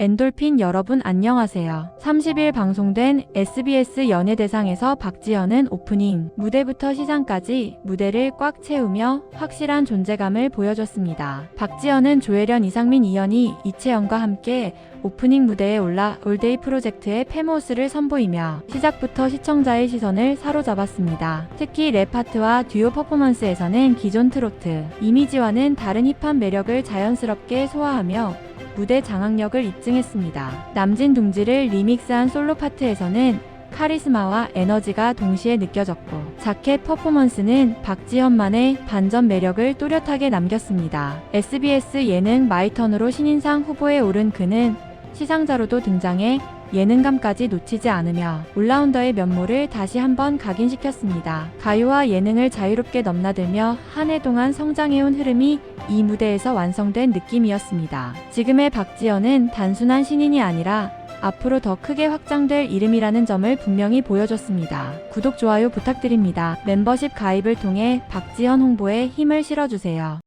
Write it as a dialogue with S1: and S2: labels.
S1: 엔돌핀 여러분 안녕하세요. 30일 방송된 SBS 연예대상에서 박지현은 오프닝, 무대부터 시상까지 무대를 꽉 채우며 확실한 존재감을 보여줬습니다. 박지현은 조혜련, 이상민, 이현희, 이채영과 함께 오프닝 무대에 올라 올데이 프로젝트의 페모스를 선보이며 시작부터 시청자의 시선을 사로잡았습니다. 특히 랩 파트와 듀오 퍼포먼스에서는 기존 트로트, 이미지와는 다른 힙합 매력을 자연스럽게 소화하며 무대 장악력을 입증했습니다. 남진 둥지를 리믹스한 솔로 파트에서는 카리스마와 에너지가 동시에 느껴졌고 자켓 퍼포먼스는 박지현만의 반전 매력을 또렷하게 남겼습니다. SBS 예능 마이턴으로 신인상 후보에 오른 그는 시상자로도 등장해 예능감까지 놓치지 않으며 올라운더의 면모를 다시 한번 각인시켰습니다. 가요와 예능을 자유롭게 넘나들며 한 해 동안 성장해온 흐름이 이 무대에서 완성된 느낌이었습니다. 지금의 박지현은 단순한 신인이 아니라 앞으로 더 크게 확장될 이름이라는 점을 분명히 보여줬습니다. 구독, 좋아요 부탁드립니다. 멤버십 가입을 통해 박지현 홍보에 힘을 실어주세요.